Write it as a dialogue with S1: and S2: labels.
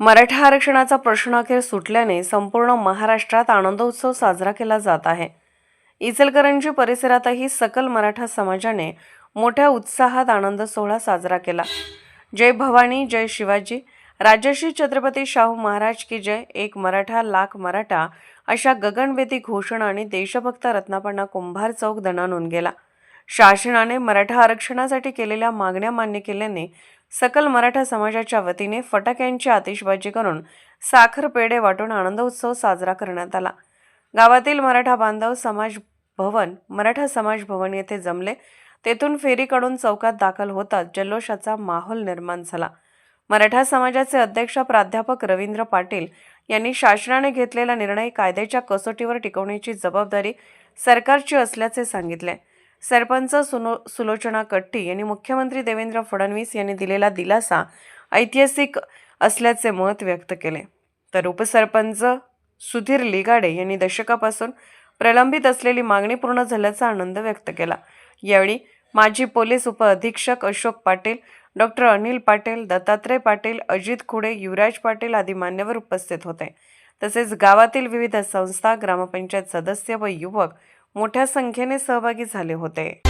S1: मराठा आरक्षणाचा प्रश्न अखेर सुटल्याने संपूर्ण महाराष्ट्रात आनंदोत्सव साजरा केला जात आहे. इचलकरंजी परिसरातही सकल मराठा समाजाने मोठ्या उत्साहात आनंद सोहळा साजरा केला. जय भवानी जय शिवाजी. राजश्री छत्रपती शाहू महाराज की जय एक मराठा लाख मराठा अशा गगनवेदी घोषणा आणि देशभक्त रत्नापण्णा कुंभार चौक दणानून गेला. शासनाने मराठा आरक्षणासाठी केलेल्या मागण्या मान्य केल्याने सकल मराठा समाजाच्या वतीने फटाक्यांची आतिषबाजी करून साखर पेढे वाटून आनंदोत्सव साजरा करण्यात आला. गावातील मराठा बांधव समाज भवन मराठा समाज भवन येथे जमले. तेथून फेरी काढून चौकात दाखल होताच जल्लोषाचा माहोल निर्माण झाला. मराठा समाजाचे अध्यक्ष प्राध्यापक रवींद्र पाटील यांनी शासनाने घेतलेला निर्णय कायद्याच्या कसोटीवर टिकवण्याची जबाबदारी सरकारची असल्याचे सांगितले. सरपंच सुनो सुलोचना कट्टी यांनी मुख्यमंत्री देवेंद्र फडणवीस यांनी दिलेला दिलासा ऐतिहासिक असल्याचे मत व्यक्त केले. तर उपसरपंच सुधीर लिगाडे यांनी दशकापासून प्रलंबित असलेली मागणी पूर्ण झाल्याचा आनंद व्यक्त केला. यावेळी माजी पोलीस उपअधीक्षक अशोक पाटील डॉक्टर अनिल पाटील दत्तात्रय पाटील अजित खुडे युवराज पाटील आदी मान्यवर उपस्थित होते. तसेच गावातील विविध संस्था ग्रामपंचायत सदस्य व युवक मोठ्या संख्येने सहभागी झाले होते.